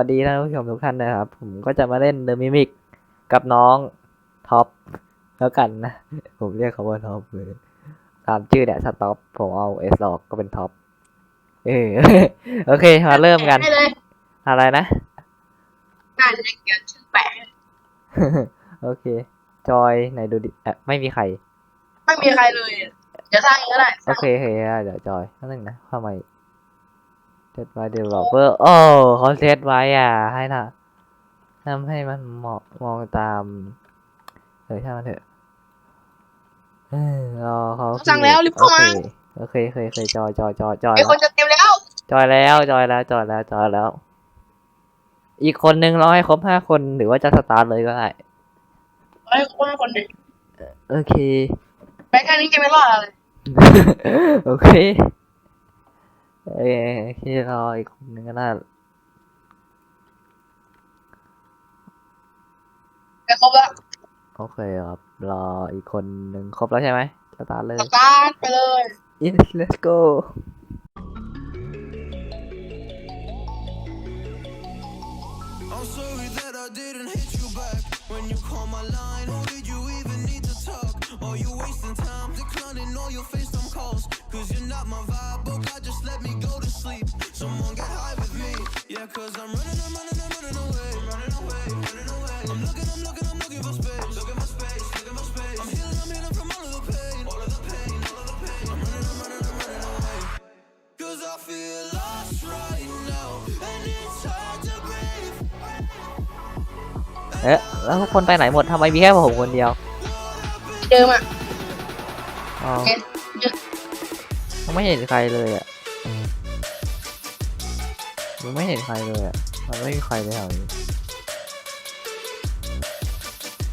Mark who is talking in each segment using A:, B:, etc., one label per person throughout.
A: วัสดีท่านผู้ชมทุกท่านนะครับ ผมก็จะมาเล่นเดอะมิมิกกับน้องท็อปแล้วกันนะ ผมเรียกเขาว่าท็อปเลยตามชื่อเนี่ยสต็อปผมเอาเอสออกก็เป็นท็อปเออโอเคมาเริ่มกัน
B: ได้เลย
A: อะไรนะ
B: น่าจะได้เขียนชื่อแปะ
A: โอเค จอยไหนดูดิเอ่อไม่มีใคร
B: ไม่มีใครเลยเดี๋ยวสร้างเองก็ได้
A: โอเคโอเคได้เดี๋ยวจอยนั่นหนึ่งนะเข้ามา เซตไว้เดเวลลอปเปอร์โอ้เขาเซตไว้อะ ให้นะทำให้มันเหมาะมองตามเออช่างมันเถอะเออรอเขา
B: สั่งแล้วรีบเข้ามา
A: โอเคโอเคโอเคจอยจอยจอยจอย
B: ไอคนจะเต็มแล้ว
A: จอยแล้วจอยแล้วจอยแล้วจอยแล้ว อีกคนนึงรอให้ครบห้าคนหรือว่าจะสตาร์ทเลยก็ได้
B: ไอ้คนคนหนึ่ง
A: โอเค
B: ไปแค่นี้จะไม่รอดอะไร
A: โอเค เอ้ยที่รออีกคนนึงก็ได้
B: ไปครบแล้ว
A: โอเคครับ รออีกคนหนึ่งครบแล้วใช่ไหมสตาร์ทเลย
B: สตาร์ทไปเลย
A: yes let's go
C: I'm sorry that I didn't hit you back when you call my line. Or did you even need to talk? Or you wasting time declining all your FaceTime calls? Cause you're not my vibe, but God just let me go to sleep. Someone get high with me. Yeah, cause I'm running, I'm running, I'm running away. Running away, running away. I'm looking, I'm looking, I'm looking for space. Look at my space, look at my space. I'm healing, I'm healing from all of the pain. All of the pain, all of the pain. I'm running, I'm running, I'm running away. Cause I feel lost right now. And it's hard to breathe.
A: เอ๊ะแล้วทุกคนไปไหนหมดทำไมมีแค่ผมคนเดียว
B: เดิมอ่ะ
A: อ๋อ
B: เอ๊ะเยอะ
A: ยังไม่เห็นใครเลยอะยังไม่เห็นใครเลยอะ มันไม่มีใครเลยแถวนี้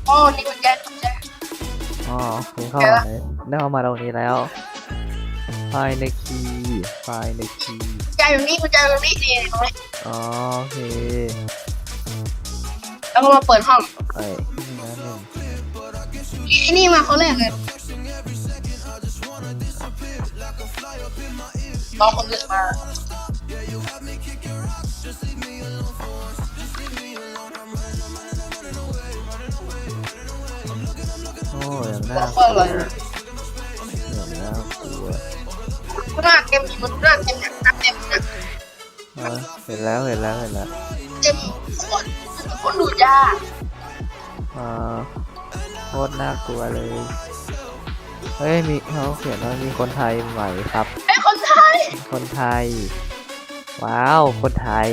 B: อ๋อนี่มันแก้กุญแจ
A: อ๋อคุณเข้ามาไหนได้เข้ามาตรงนี้แล้วไฟในคีย์ไฟในคีย์
B: กุญแจอยู่นี่กุญแจอยู่นี่นี่ตรงนี้
A: อ๋อโอเค
B: แล้วก็มาเปิดห้อง
A: ไอ้นี่นะหนึ่ง
B: ไอ้นี่มาคนแรกเลย รอคนอื่นมา
A: โอ้ยยัง
B: ร
A: น่า
B: อกคนเลย
A: ยังน่ากลัว
B: หน้าเต็มมีมันหน้าเต็มเนี่ยหน้าเต็มเนี่ย
A: เออเห็นแล้วเห็นแล้วเห็นแล้ว
B: เต็มคนคนดูยาก
A: อ่าโคตรน่ากลัวเลย เฮ้ยมีเขาเขียนว่ามีคนไทยใหม่ครับ
B: ไอ้ คนไทย
A: คนไทย ว้าว คนไทย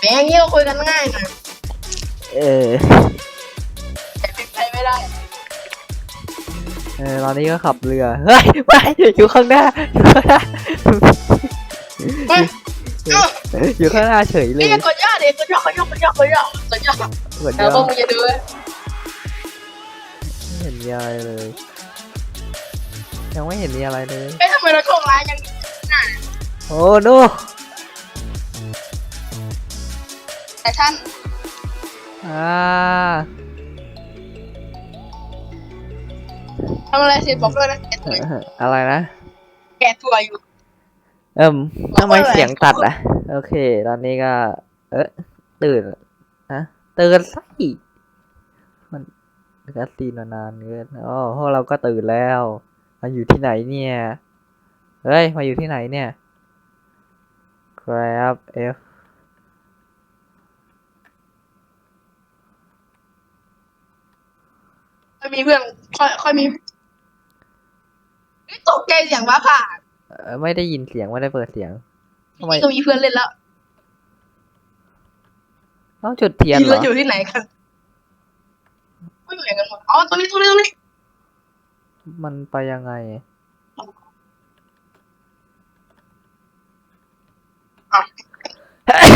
B: แม่งเงี้ยคุยกันง่ายหน่อย
A: เออ
B: แต่เป็นไปไม่ได้
A: เออตอนนี้ก็ขับเรือ เฮ้ยไปอยู่ข้างหน้า อยู่ข้างหน้า
B: เอ้า
A: อยู่ข้างหน้าเฉยเลย
B: นี่กดยอดดิกดยอดกดยอดกดยอดกดยอดกดยอด
A: เหมือน
B: แล้ว
A: ย
B: พว
A: อก
B: มึงจะดู
A: ไม่เห็นมีอะไรเลย ยังไม่เห็นมีอะไรเลย
B: เอ้ยทำไมเราโชคร้ายยังน่ะ
A: โอ้โน
B: แต่ท่าน
A: อ่า
B: ทำอะไรเสร็จบอกด้วยนะแกะถั่ว
A: อะไรนะ
B: แกะถั่วอยู่
A: เอิ่ม
B: บอก
A: ทำไม
B: ว่าอะไร
A: เสียงตัดอะ โอเค ตอนนี้ก็ เอ๊ะตื่นฮะตื่นสิมันก็ซีนมานานเกินอ๋อพวกเราก็ตื่นแล้ว มาอยู่ที่ไหนเนี่ย เฮ้ย มาอยู่ที่ไหนเนี่ย grab f
B: ค่อยมีเพื่อนค่อยค่อยมีเฮ้ยตกใจเสียงฟ้าผ่า
A: เอ่อไม่ได้ยินเสียงไม่ได้เปิดเสียงทำไม
B: นี่ก็มีเพื่อนเล่นแล้ว
A: ต้องจุดเทียน
B: ที่
A: เหร
B: เรา
A: อ
B: อยู่ที่ไหนกันไม่เหมือนกันหมดอ๋อตรงนี้ตรงนี้ตรงนี้
A: มันไปยังไง เฮ้ย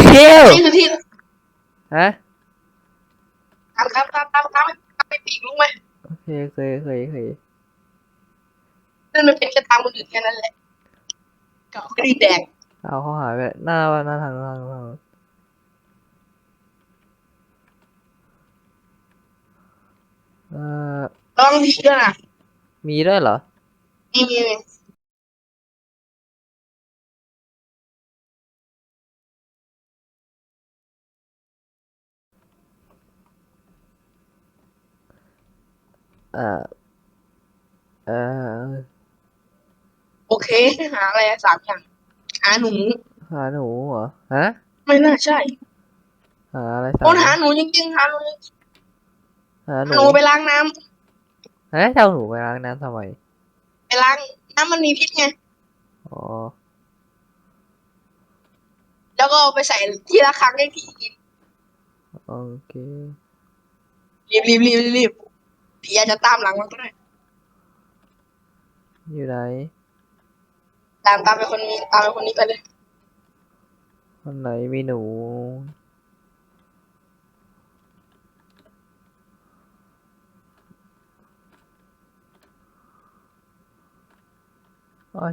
B: นี่คือที่
A: ฮะ
B: ตามตามตามตามตามตามไปปีกลุงไหม
A: โอเคเคยเคยเคย
B: นั่นมันเป็นแค่ทางคนอื่นแค่นั้นแหละกับกรีดแดง
A: เอาเขาหายไปหน้าหน้าทางหน้าทางทางเอ่อ
B: ลองดีด้วยนะ
A: มีด้วยเหรอ
B: มีมี
A: เออเออ
B: โอเค หาอะไรสามอย่าง หาหนู
A: หาหนูเหรอ ฮะ
B: ไม่น่าใช่
A: หาอะไรสา
B: มคนหาหนูจริงๆหาหนู
A: หาหนู
B: ไปล้างน้ำ
A: เฮ้ยจะเอาหนูไปล้างน้ำทำไม
B: ไปล้างน้ำมันมีพิษไง
A: อ๋อ
B: แล้วก็เอาไปใส่ที่ละครั้งให้ผีกิน
A: โอเค
B: รีบรีบรีบรีบผีอาจจะตามหลังมันก็ได้
A: อยู่ไหน
B: ตามตามไปคนนี้ตามไปคนนี้ไปเลย
A: คนไหนมีหนู โอ้ย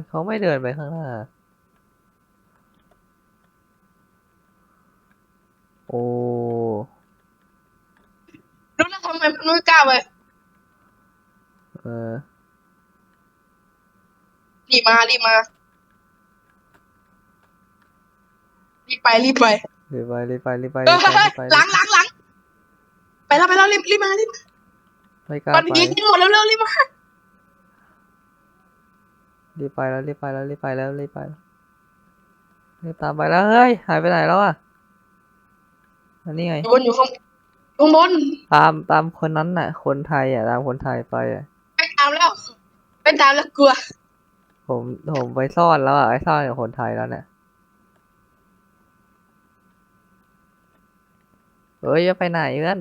A: เขาไม่เดินไปข้างหน้า โอ้
B: รู้แล้วทำไมมันไม่กล้าไป
A: เออ
B: รีบมารีบมารีบไปรีบไป
A: รีบไปรีบไปรีบไป
B: เอ
A: รี
B: อบ
A: ไปรีบไป
B: หลังหลังหลังไปแล้วไปแล้วรีบรีบมารีบมา
A: ไม่กล้า
B: ตอน
A: ไป
B: นี้กินหมดแล้วเร็วรีบมา
A: รีบไปแล้วรีบไปแล้วรีบไปแล้วรีบไปแล้วรีบตามไปแล้วเฮ้ยหายไปไหนแล้วอะอันนี้ไง
B: อยู่บนอยู่ข้างข้างบน
A: ตามตามคนนั้นน่ะ คนไทยอะตามคนไทยไปอะ
B: ไปตามแล้วไปตามแล้วกลัว
A: ผมผมไปซ่อนแล้วอะไอ้ซ่อนกับคนไทยแล้วเนี่ยเฮ้ยจะไปไหนเพื่อน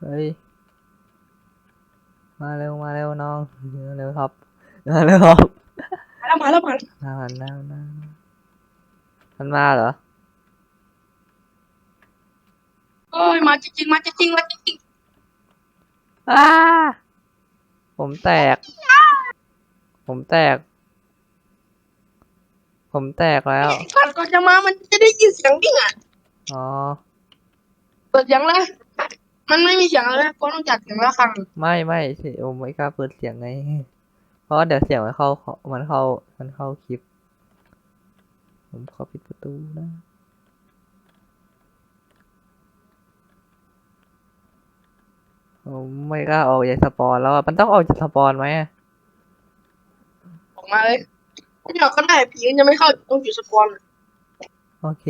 A: เฮ้ย มาเร็วมาเร็วน้องมาเร็วครับมาเร็วครับ
B: มาแล้วมาแล้วมาแล้ว
A: หน้ามันหน้ามันหน้ามันมันมาเหรอ
B: โอ้ยมาจริงๆมาจริงๆมาจริง
A: อ้าผมแตก ผมแตก ผมแตกแล้ว
B: ๆก่อนก่อนจะมามันจะได้ยินเสียงดิ่งอะ
A: อ๋อ
B: เปิดเสียงเลย มันไม่มีเสียงเลยก็ต้องจัดเสียงละครั้ง
A: ไม่ไม่สิผมไม่กล้าเปิดเสียงไง เพราะว่าเดี๋ยวเสียงมันเข้า มันเข้า มันเข้าคลิป ผมขอปิดประตูนะผมไม่กล้าออกจากสปอนแล้วอะมันต้องออกจากสปอนไหมอะ
B: ออกมาเลยไม่ออกก็ได้ผีมันจะไม่เข้าต้องอยู่สปอน
A: โอเค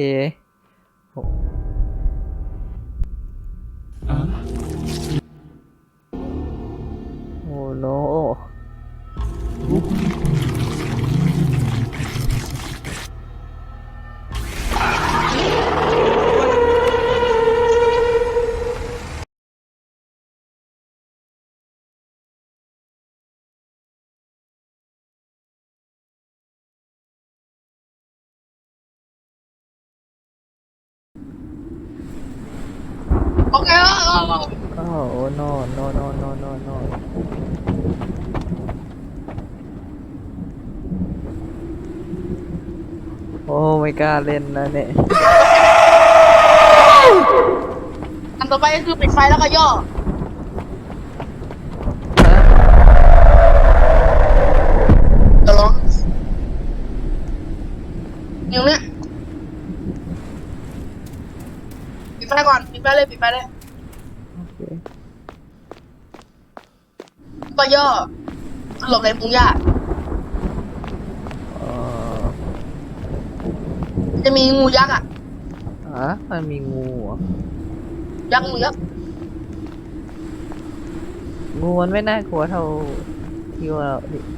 A: ผมโอ้โน
B: โอเคเออเออเออ
A: โอ้โอ้โนโนโนโนโนโนโอ้ไม่กล้าเล่นนะเนี่ย
B: อันต่อไปก็คือปิดไฟแล้วก็ย่อ จะร้องอย่างเนี้ยปิดไฟก่อนปิดไฟเลยปิดไฟเลย
A: โอเค
B: ก็ย่อหลบในมุงหญ้า
A: เอ่อ
B: มัน จะมีงูยักษ์อะ
A: อะมันมีงูเหรอ
B: ยักษ์งูยักษ์
A: งูมันไม่น่ากลัวเท่าที่ว่า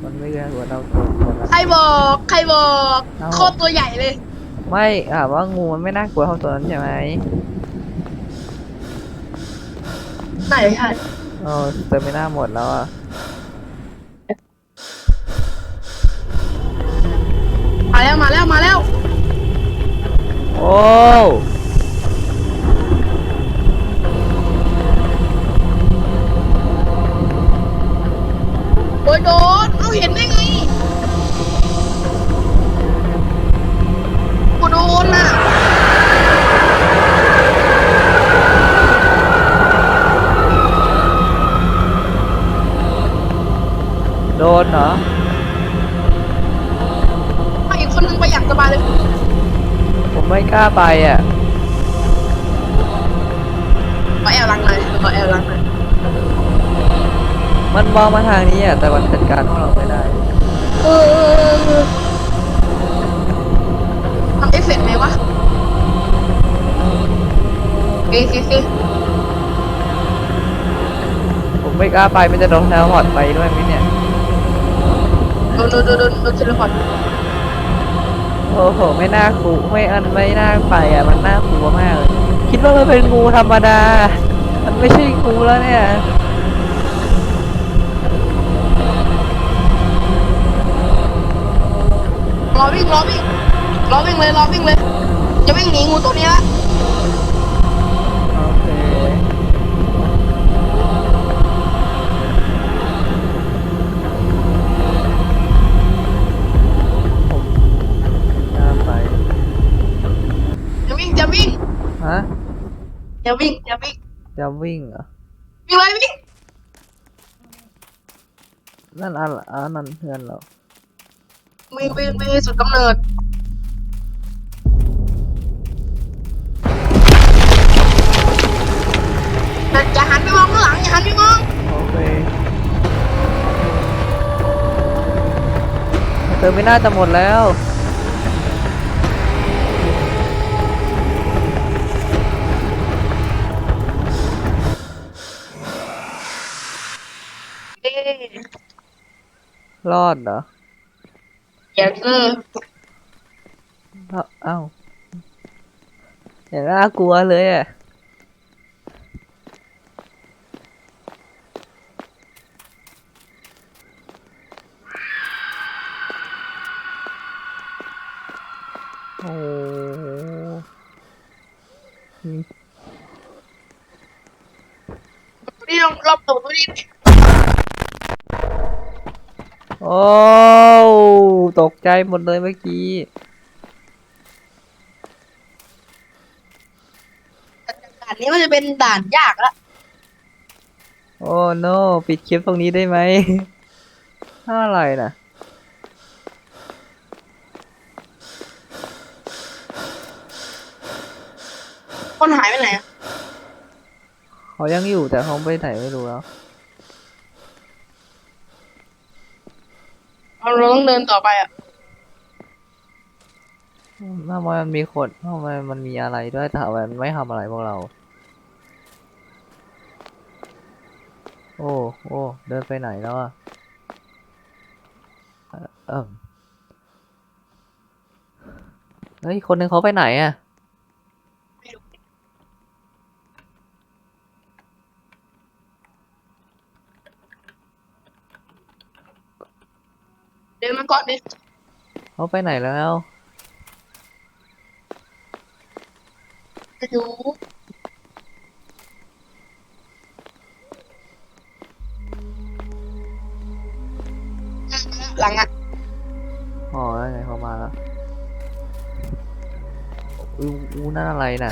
A: มันไม่น่ากลัวเท่าตัวตัวนั้น
B: ใครบอกใครบอก
A: เอ้า
B: โคตรตัวใหญ่เลย
A: ไม่อะว่างูมันไม่น่ากลัวเท่าตัวนั้นใช่ไหม
B: ไหนใช่
A: เออเติมไม่น่าหมดแล้วอะ โอ้
B: โอ้ยโดน เอาเห็นได้ไง ไม่
A: กล้าไปอะ
B: มาแอลหลังหน่อยมาแอลหลังหน่อย
A: มันมองมาทางนี้อะแต่มันจัดการพวกเราไม่ได้
B: เออทำเอฟเฟกต์ไหมวะเอ้ยสิสิ
A: ผมไม่กล้าไปมันจะโดนแทวพอร์ตไปด้วยไหมเนี่ย
B: โดนโดนโดนโดนโดนเทเลพอร์ต
A: โอ้โห ไม่น่ากลัวไม่อันไม่น่าไปอะ มันน่ากลัวมากเลยคิดว่ามันเป็นงูธรรมดา มันไม่ใช่งูแล้วเนี่ย
B: รอวิ่งรอวิ่งรอวิ่งเลยรอวิ่งเลย จะวิ่งหนีงูตัวนี้ละ จะวิ่งจะวิ่งจะวิ่ง
A: เหรอ
B: วิ่งเลยวิ่ง
A: นั่นอะไรอะนั่นเพื่อนเรา
B: วิ่งวิ่งวิ่งให้สุดกำเนิดแต่อย่าหันไปมองข้างหลังอย่าหันไปมอง
A: โอเคเติมไม่น่าจะหมดแล้ว รอดเหรอ
B: เดี๋ยวเออ
A: เอ้าเอ้าอย่างน่ากลัวเลยอะโอ้อืม
B: นี่ลองรอบตัวนี่
A: โอ้ตกใจหมดเลยเมื่อกี้
B: ด่านนี้มันจะเป็นด่านยากละ
A: โอ้ no ปิดคลิปตรงนี้ได้ไหมอะไรนะ
B: คนหายไปไหนอะ
A: เขายังอยู่แต่เขาไปไหนไม่รู้แล้ว
B: เราเรา ต้องเดินต่อไปอะ
A: ทำไมมันมีคนทำไมมันมีอะไรด้วยแต่ทำไมมันไม่ทำอะไรพวกเรา โอ้โอ้เดินไปไหนแล้วอะเออเอิ่มเฮ้ย คนหนึ่งเขาไปไหนอะ
B: เดินมาก่อนดิ
A: เขาไปไหนแล้ว
B: จะดูหลังอะ
A: อ๋อแล้วไงเขามาแล้วอูอูนั่นอะไรน่ะ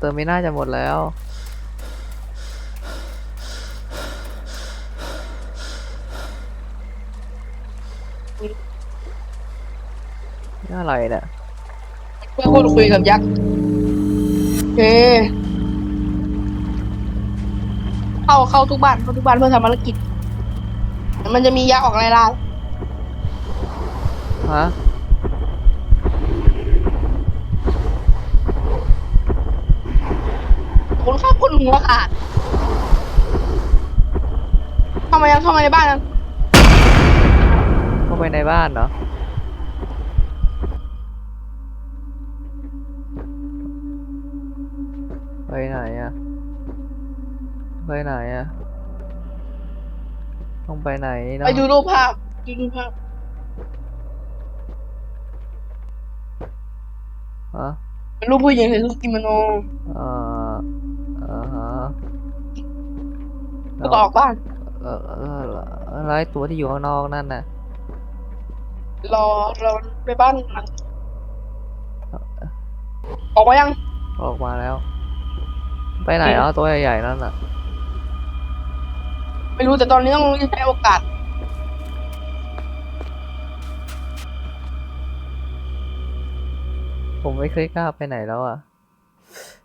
A: เติมไม่น่าจะหมดแล้วนี่อะไรเนี่ย
B: เพื่อพูดคุยกับยักษ์โอเค เข้าเข้าทุกบ้านเข้าทุกบ้านเพื่อทำภารกิจ มันจะมียักษ์ออกไล่ล่า
A: ฮะ
B: คุณเข้าคุณหัวขาดเข้ามายังเข้ามาในบ้านยัง
A: เข้าไปในบ้านเหรอ ไปไหนอะไปไหนอะต้องไปไหนเนาะ
B: ไปดูรูปภาพดูรูปภาพ
A: ฮะ
B: เป็นรูปผู้หญิงใส่ชุดกิโมโน
A: เอ่อ ฮะ
B: ก็ออกบ้าน
A: เอ่อไล่วไตัวที่อยู่ข้างนอกนั่นน่ะ
B: รอเราไปบ้านหลังออกมายัง
A: ออกมาแล้ว ไปไหนแล้วตัวใหญ่ๆนั่นน่ะ
B: ไม่รู้แต่ตอนนี้ต้องใช้โอกาส
A: ผมไม่เคยกล้าไปไหนแล้วอะ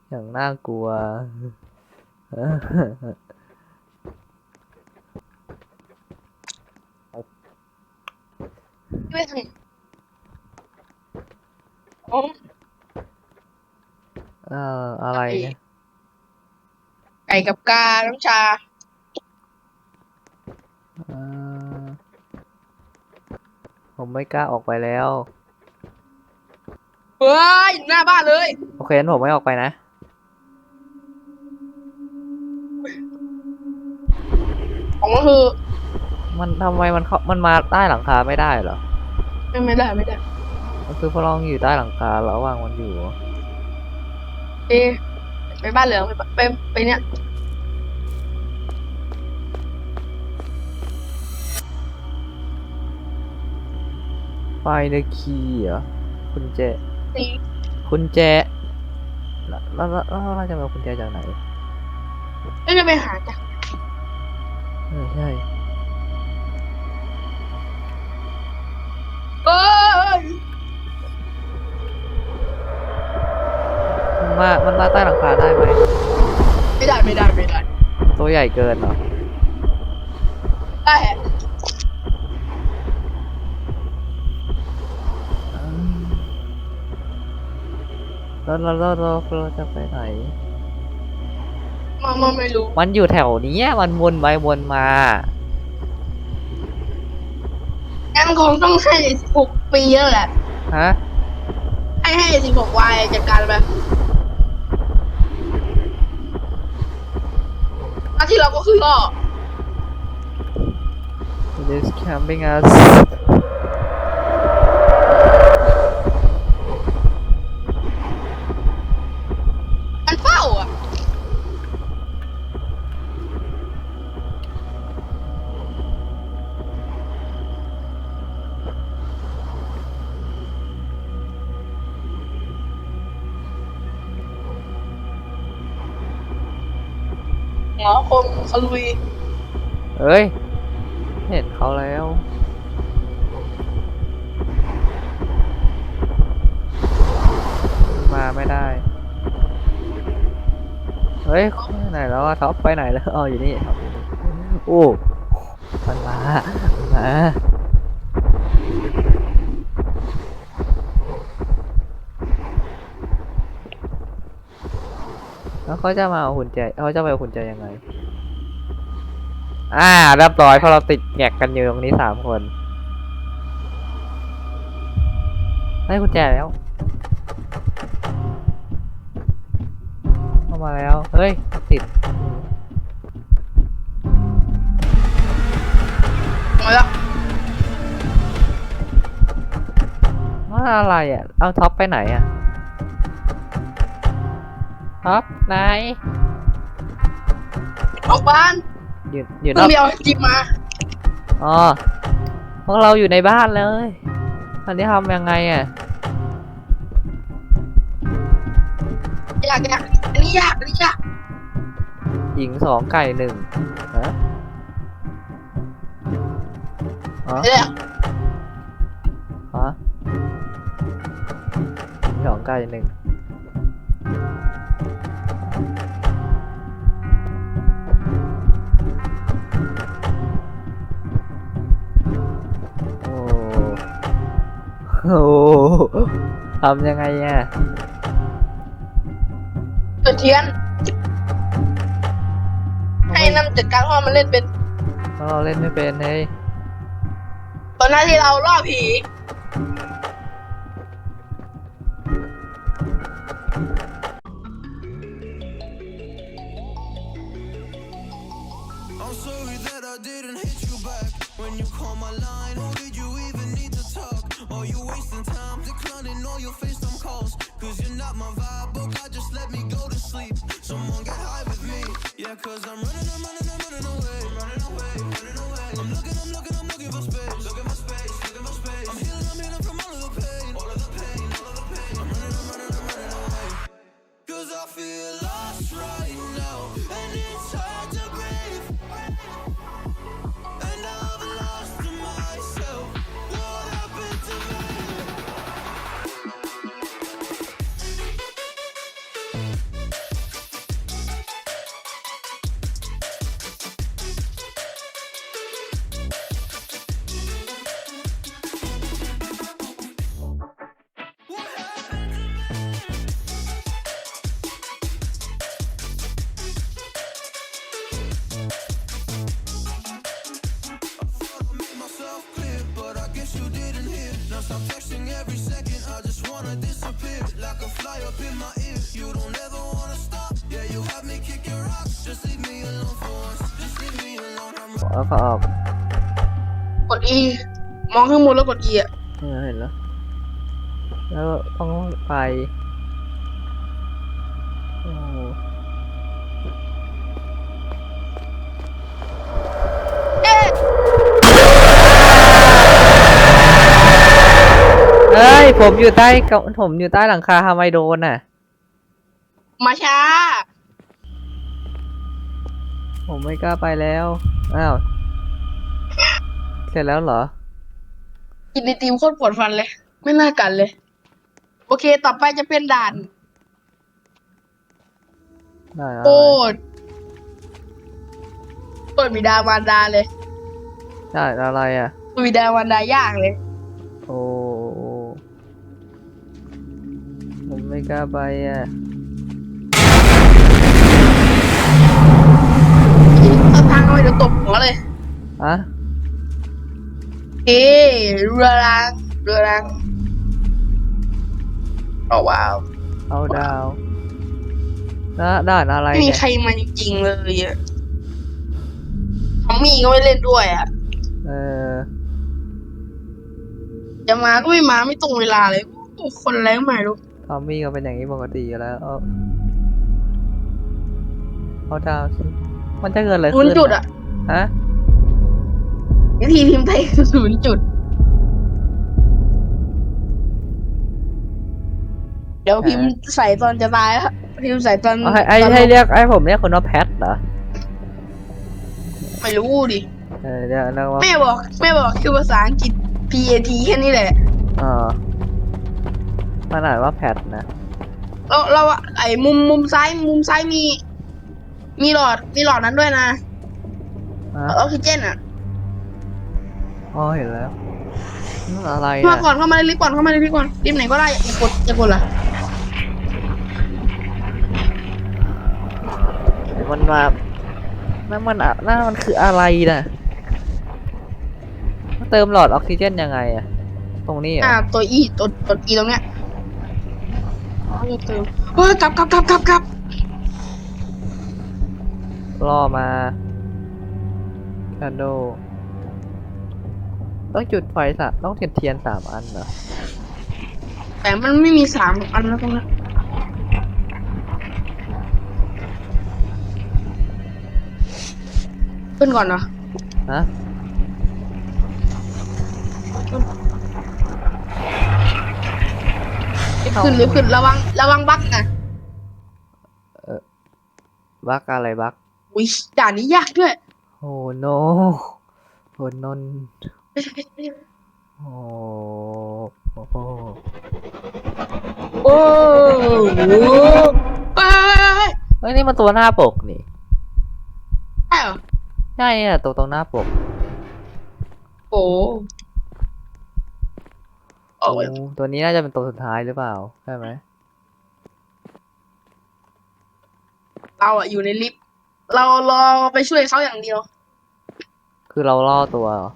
A: อย่างน่ากลัว
B: ไม่ทำอ๋อ
A: เอ่ออะไรเนี่ย
B: ไก่กับกา น้ำชา
A: เอ่อผมไม่กล้าออกไปแล้ว
B: เฮ้ยอยู่หน้าบ้านเลย
A: โอเคงั้นผมไม่ออกไปนะ
B: ของมันคือ
A: มันทำไมมันเข้ามันมาใต้หลังคาไม่ได้เหรอ
B: ไม่ไม่ได้ไม่ได้
A: มันคือพลองอยู่ใต้หลังคาระหว่างมันอยู่
B: เอะไปบ้านเหลืองไปไปไปเนี่ย
A: ไฟในคีย์เหรอคุณแจ
B: นี่
A: คุณแจแล้วแล้วแล้วแล้วเราจะมาคุณแจจากไหน
B: ก็จะไปหาจ้ะ
A: เออ ใช่
B: เอ้ย
A: มันมามันมาใต้หลังคาได้ไหม
B: ไม่ได้ไม่ได้ไม่ได้
A: ตัวใหญ่เกินเหรอ
B: ได้แฮะ
A: แล้วแล้วแล้วแล้วเราจะไปไหน
B: มามาไม่รู้
A: มันอยู่แถวเนี้ยมันวนไปวนมา
B: งั้นคงต้องให้สิบหกปีแล้วแหละ
A: ฮะ
B: ให้ให้สิบหกวายจัดการไปหน้าที่เราก็คือล่อ
A: It is camping us
B: หมอคงเขาลุย
A: เอ้ย เห็นเขาแล้ว มาไม่ได้ เฮ้ยไหนแล้วอะท็อปไปไหนแล้วอ๋ออยู่นี่ท็อปอยู่นี่โอ้มันมามันมาแล้ว เขาจะมาเอาหุ่นใจเขาจะไปเอาหุ่นใจยังไง อ่าเรียบร้อยเพราะเราติดแงกกันอยู่ตรงนี้สามคนได้กุญแจแล้วเข้ามาแล้ว เฮ้ย ติด
B: มาแล้ว
A: ว่าอะไรอะ เอาท็อปไปไหนอะ ท็อปไหน
B: ออกบ้าน
A: อยู่อยู่น
B: เพิ่
A: องก
B: ไปเอาจิมมา
A: อ๋อพวกเราอยู่ในบ้านเลยตอนนี้ทำยังไงอะ
B: อยากอยากอันนี้ยากอันนี้ยาก
A: หญิงสองไก่หนึ่งฮะอ๋อ
B: เดี๋ยว
A: ฮะหญิงสองไก่หนึ่ง โหทำยังไงอะ
B: เปิดเทียน ให้นำจัดการเพราะว่ามันเล่นเป็น
A: เราเล่นไม่เป็นเฮ้ย
B: ตอนหน้าที่เราล่อผี
A: แล้วก็ออก
B: กด E มองข้างบนแล้วกด E อะ
A: เออเห็นแล้ว แล้วต้องไปโอ้
B: เอ๊ะ
A: เอ้ย ผมอยู่ใต้เกาผมอยู่ใต้หลังคาทำไมโดนน่ะ
B: มาช้า
A: ผมไม่กล้าไปแล้ว อ้าว เสร็จแล้วเหรอ
B: กินในทีมโคตรปวดฟันเลย ไม่น่ากันเลย โอเค ต่อไปจะเป็นด่าน
A: ได้อะไร
B: โคตรโคตรบิดามารดาเลย
A: ได้อะไรอะ
B: บิดามารดายากเลย
A: โอ้ผมไม่กล้าไปอะ
B: ไปเดี๋ยวตบหัวเลย
A: อะ
B: เอ้เรือรางเรือรางโอ้ว้าว
A: เอาดาวแล้วด่านอะไร
B: ไม่มี
A: เนี่ย
B: ใครมาจริงๆเลยอะทอมมี่ก็ไม่เล่นด้วยอะ
A: เออ
B: จะมาก็ไม่มาไม่ตรงเวลาเลยโอ้คนอะไรก็ไม่รู้
A: ทอมมี่ก็เป็นอย่างนี้ปกติอยู่แล้ว เอาเอาดาวสิ มันจะเกิดอะไร
B: ศู
A: ขึ้
B: น
A: น
B: ย์จุดอะ
A: ฮะ
B: วิธีพิมพ์ไทยคือศูนย์จุด เดี๋ยวพิมพ์ใส่ตอนจะตายแล้วพิมพ์ใส่ตอน
A: เอาให้ไอ้
B: ตอน
A: ให้เรียกไอ้ผมเรียกคนว่าแพทเหรอ
B: ไม่รู้ดิ
A: เออเรียกเรียกว่า
B: แม่บอกแม่บอกคือภาษาอังกฤษ PAT แค่นี้แหละ
A: เออมันอ่านว่าแพทนะ
B: เราเราอะไอ้มุมมุมซ้ายมุมซ้ายมี มีหลอด มีหลอดนั้นด้วยนะ
A: อะ
B: ออกซิเจนอะ
A: อ๋อเห็นแล้วนั่นอะไร
B: มา
A: นะ
B: ก่อนเข้ามาในลิฟต์ก่อนเข้ามาในลิฟต์ก่อนลิฟต์ไหนก็ได้อย่ากดอย่ากดล่ะ
A: มันมานั่นมันอะนั่นมันคืออะไรนะเติมหลอดออกซิเจนยังไงอะตรงนี้เหร
B: อ่า
A: อะ
B: ตัวอีตัวตัวอีตรงเนี้ยอ๋อจะเติมเฮ้ยกลับกลับกลับกลับกลับ
A: ล่อมาแคนโดต้องจุดไฟสะต้องเทียนเทียนสามอันเหรอ
B: แต่มันไม่มีสามอันแล้วตรงนั้นขึ้นก่อนเนาะ
A: ฮะ
B: ลิฟต์ขึ้นลิฟต์ขึ้นระวังระวังบั๊กนะ
A: บักอะไรบัก
B: อุ้ยด่านนี้ยากด้วย
A: โอ้โนโอ้นน
B: ไม่ใช่ไม่ใช่ไม่ใช่
A: โอ้โอ้โห
B: โอ้โหเอ้ย
A: เฮ้ยนี่มันตัวหน้าปกนี่
B: ใช่เหรอ
A: ใช่เนี่ยตัวตรงหน้าปก
B: โอ้โอ้ย
A: โอ้ตัวนี้น่าจะเป็นตัวสุดท้ายหรือเปล่าใช่ไหม
B: เราอะอยู่ในลิฟต์ เรารอไปช่วยเขาอย่างเดียว
A: คือเราล่อตัวเหรอ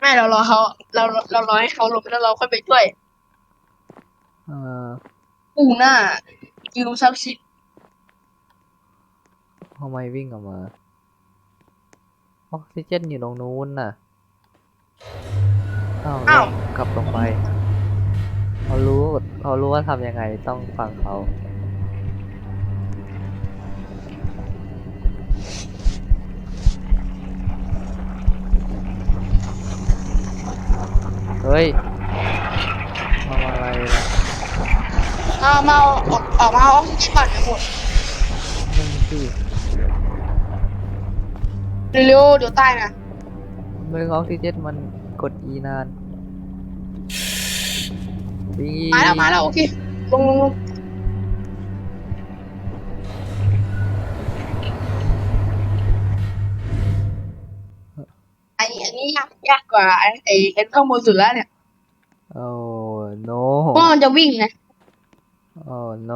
B: ไม่เรารอเขาเราเรารอให้เขาลงแล้วเราค่อยไปช่วย
A: เออ
B: ปูหน้ายืมซับชิด
A: ทำไมวิ่งออกมาออกซิเจนอยู่ตรงนู้นน่ะอ้าว
B: อ้าว
A: กลับลงไปเขารู้เขารู้ว่าทำยังไงต้องฟังเขา ฮ้ยทำอะไรล่ะ
B: เอามาเอาออกออกมาเอาออกซิเจนก่อนเดี๋ยวหมด
A: มึงสิ
B: เร็วๆเดี๋ยวตายนะ
A: มึงออกซิเจนมันกด E นานดี
B: มาแล้วมาแล้วโอเคลงลงลง กยากกว่าไอไอไอข้างบนสุดแล้วเนี่ย
A: โอ้โน
B: เพราะมันจะวิ่งไง
A: โอ้โน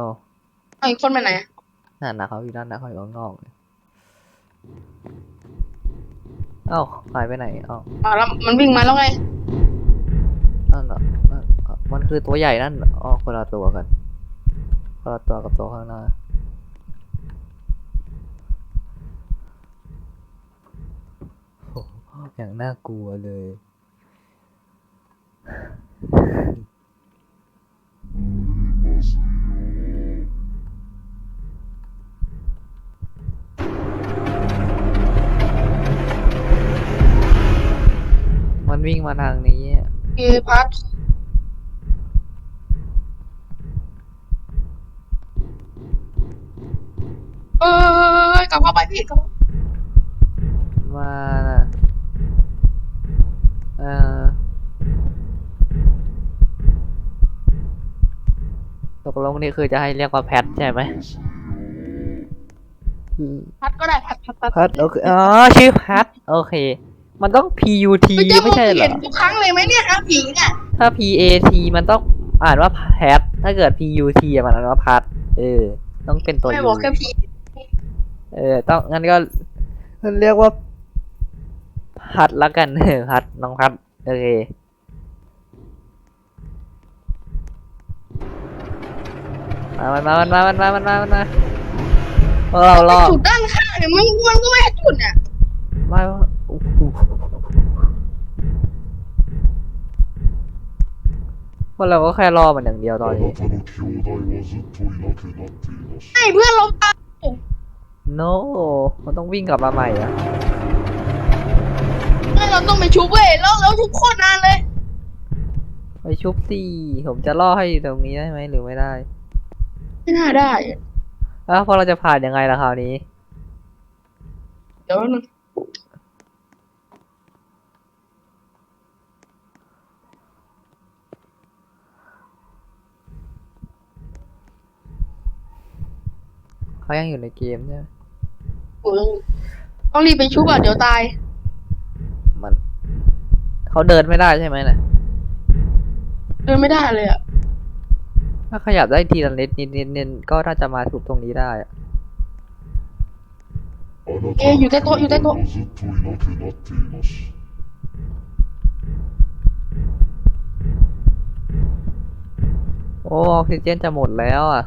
B: เอาอีกคนไปไหนอะ
A: นั่นนะเขาอยู่ด้านหน้าเขาอยู่ข้างนอกเลยเอ้าหายไปไหนเอ้า
B: เอาแล้วมันวิ่งมาแล้วไง
A: นั่นเหรอนั่นอะมันคือตัวใหญ่นั่นเหรออ๋อคนละตัวกันคนละตัวกับตัวข้างหน้า อย่างน่ากลัวเลย มันวิ่งมาทางนี้อะ
B: คือพัดเอ้ยกลับเข้าไปพี่กลับ
A: มาน่ะ เออตกลงนี่คือจะให้เรียกว่าแพทใช่ไหม
B: พัดก็ได้พัดพัดพัด
A: พัดโอเคอ๋อชื่อพัดโอเค มันต้อง P U T
B: ไม่ใช่
A: ไม่ใช่เหร
B: เห็
A: อน
B: ทุกครั้งเลยไหมเนี่ยครับผีเนี่ย
A: ถ้า P A T มันต้องอ่านว่าแพทถ้าเกิด P U T อะมันอ่านว่าพัดเออ ต้องเป็นตัว
B: ไม่
A: U
B: บอกแค่ผี
A: เออ ต้องงั้นก็เรียกว่า พัดแล้วกันพัดน้องพัดโอเคมามันมามันมามันมามันมามันมาพวกเรารอ
B: จุดด้านข้างเนี่ยมันมันก็ไม่ให้จุดเนี่ย
A: มาโอ้พวกเราก็แค่รอมันอย่างเดียวตอนนี้
B: ไอ้เพื่อนเราตาย
A: no มันต้องวิ่งกลับมาใหม่อะ
B: แล้วเราต้องไปชุบเว้ยแล้วแล้วทุกโคตรนานเลย
A: ไปชุบสิผมจะล่อให้อยู่ตรงนี้ได้ไหมหรือไม่ได้
B: ไม่น่าได้
A: แล้วพอเราจะผ่านยังไงล่ะคราวนี้
B: เดี๋ยวนึง
A: เขายังอยู่ในเกมใช่ไหม
B: กูต้องต้องรีบไปชุบอะเดี๋ยวตาย
A: มัน เขาเดินไม่ได้ใช่ไหมน่ะ
B: เดินไม่ได้เลยอ่ะ
A: ถ้าขยับได้ทีละนิดนิดนิดนิดก็น่าจะมาถูกตรงนี้ได้อะ
D: あな
B: เอ๊ะอยู่ใต้โต๊ะอยู่ใต้โต๊ะ
D: はずっといなくなっています
A: โอ้ออกซิเจนจะหมดแล้วอ่ะ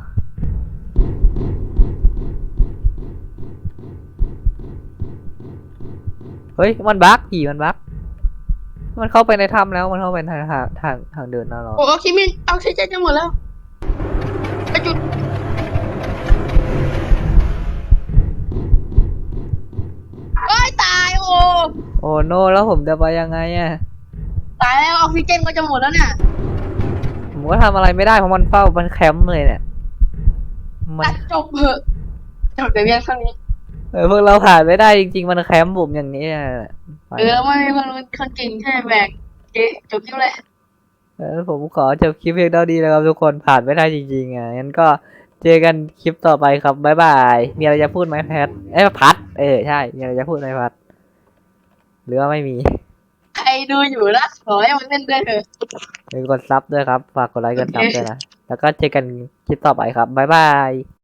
A: เฮ้ย มันบั๊กผีมันบั๊ก มันเข้าไปในถ้ำแล้วมันเข้าไปทางทางทางทางเดินนั่นหรอ
B: โอ้ออกซิมินออกซิเจนจะหมดแล้วไปจุดเอ้ยตายโอ้
A: โอ้โนแล้วผมจะไปยังไงอะ
B: ตายแล้วออกซิเจนก็จะหมดแล้วเนี่ย
A: ผมก็ทำอะไรไม่ได้เพราะมันเฝ้ามันแคมป์เลยเนี่ยมัน
B: ตัดจบเถอะจบแต่เพียงเท่านี้
A: เออพวกเราผ่านไม่ได้จริง ๆ มันแคมป์ผมอย่างนี้อะไป
B: เออไม่มันมันคนจริงใช่แบกเจ๊จบที่เลย
A: เออผมขอจบคลิปเพียงเท่านี้นะครับทุกคนผ่านไม่ได้จริงๆอะงั้นก็เจอกันคลิปต่อไปครับบ๊ายบายมีอะไรจะพูดไหมแพทเอ้ยพัดเออใช่มีอะไรจะพูดไหมพัดหรือว่าไม่มี
B: ใครดูอยู่นะขอให้มันเล่นด้วยเถอะ
A: อย่าลืมกดซับด้วยครับฝากกดไลค์กดซับด้วยนะแล้วก็เจอกันคลิปต่อไปครับบ๊ายบาย